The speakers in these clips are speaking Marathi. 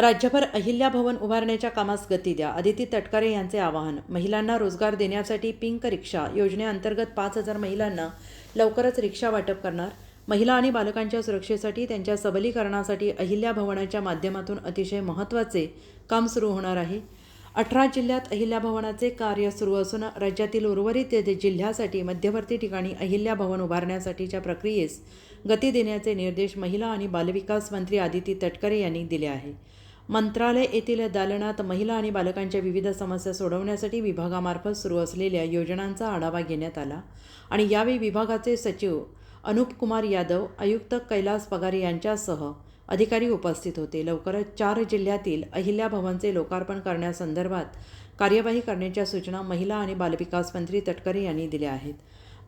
राज्यभर अहिल्या भवन उभारण्याच्या कामास गती द्या. अदिती तटकरे यांचे आवाहन. महिलांना रोजगार देण्यासाठी पिंक रिक्षा योजनेअंतर्गत पाच हजार महिलांना लवकरच रिक्षा वाटप करणार. महिला आणि बालकांच्या सुरक्षेसाठी त्यांच्या सबलीकरणासाठी अहिल्या भवनाच्या माध्यमातून अतिशय महत्त्वाचे काम सुरू होणार आहे. अठरा जिल्ह्यात अहिल्या भवनाचे कार्य सुरू असून राज्यातील उर्वरित जिल्ह्यासाठी मध्यवर्ती ठिकाणी अहिल्या भवन उभारण्यासाठीच्या प्रक्रियेस गती देण्याचे निर्देश महिला आणि बालविकास मंत्री आदिती तटकरे यांनी दिले आहे. मंत्रालय येथील दालनात महिला आणि बालकांच्या विविध समस्या सोडवण्यासाठी विभागामार्फत सुरू असलेल्या योजनांचा आढावा घेण्यात आला आणि यावेळी विभागाचे सचिव अनुप कुमार यादव आयुक्त कैलास पगारे यांच्यासह अधिकारी उपस्थित होते. लवकरच चार जिल्ह्यातील अहिल्या भवनचे लोकार्पण करण्यासंदर्भात कार्यवाही करण्याच्या सूचना महिला आणि बालविकास मंत्री तटकरे यांनी दिल्या आहेत.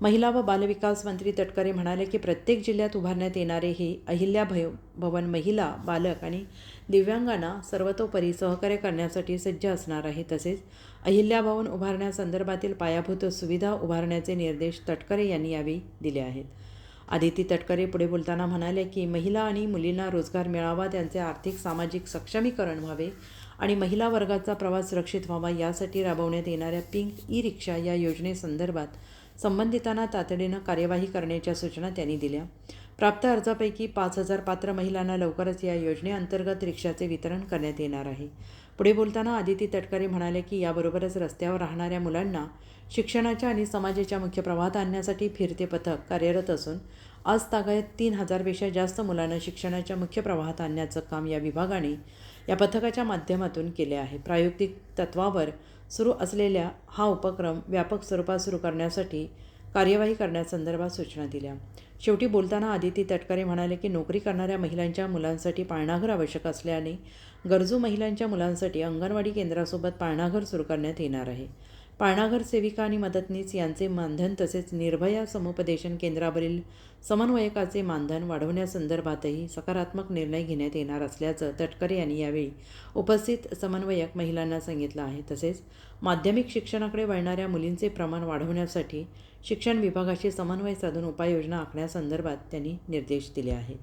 महिला व बालविकास मंत्री तटकरे म्हणाले की प्रत्येक जिल्ह्यात उभारण्यात येणारे हे अहिल्या भय भवन महिला बालक आणि दिव्यांगांना सर्वतोपरी सहकार्य करण्यासाठी सज्ज असणार आहे. तसेच अहिल्या भवन उभारण्यासंदर्भातील पायाभूत सुविधा उभारण्याचे निर्देश तटकरे यांनी यावेळी दिले आहेत. आदिती तटकरे पुढे बोलताना म्हणाले की महिला आणि मुलींना रोजगार मिळावा त्यांचे आर्थिक सामाजिक सक्षमीकरण व्हावे आणि महिला वर्गाचा प्रवास सुरक्षित व्हावा यासाठी राबवण्यात येणाऱ्या पिंक ई रिक्षा या योजनेसंदर्भात संबंधितांना तातडीनं कार्यवाही करण्याच्या सूचना त्यांनी दिल्या. प्राप्त अर्जापैकी पाच हजार पात्र महिलांना लवकरच या योजनेअंतर्गत रिक्षाचे वितरण करण्यात येणार आहे. पुढे बोलताना आदिती तटकरे म्हणाले की याबरोबरच रस्त्यावर राहणाऱ्या मुलांना शिक्षणाच्या आणि समाजाच्या मुख्य प्रवाहात आणण्यासाठी फिरते पथक कार्यरत असून आज तागायत तीन हजारपेक्षा जास्त मुलांना शिक्षणाच्या मुख्य प्रवाहात आणण्याचं काम या विभागाने या पथकाच्या माध्यमातून केले आहे. प्रायोगिक तत्वावर सुरू असलेल्या हा उपक्रम व्यापक स्वरूपात सुरू करण्यासाठी कार्यवाही करण्यासंदर्भात सूचना दिल्या. शेवटी बोलताना आदिती तटकरे म्हणाले की नोकरी करणाऱ्या महिलांच्या मुलांसाठी पाळणाघर आवश्यक असल्याने गरजू महिलांच्या मुलांसाठी अंगणवाडी केंद्रासोबत पाळणाघर सुरू करण्यात येणार आहे. पाळणाघर सेविका आणि मदतनीस यांचे मानधन तसेच निर्भया समुपदेशन केंद्रावरील समन्वयकाचे मानधन वाढवण्यासंदर्भातही सकारात्मक निर्णय घेण्यात येणार असल्याचं तटकरे यांनी यावेळी उपस्थित समन्वयक महिलांना सांगितलं आहे. तसेच माध्यमिक शिक्षणाकडे वळणाऱ्या मुलींचे प्रमाण वाढवण्यासाठी शिक्षण विभागाशी समन्वय साधून उपाययोजना आखण्यासंदर्भात त्यांनी निर्देश दिले आहेत.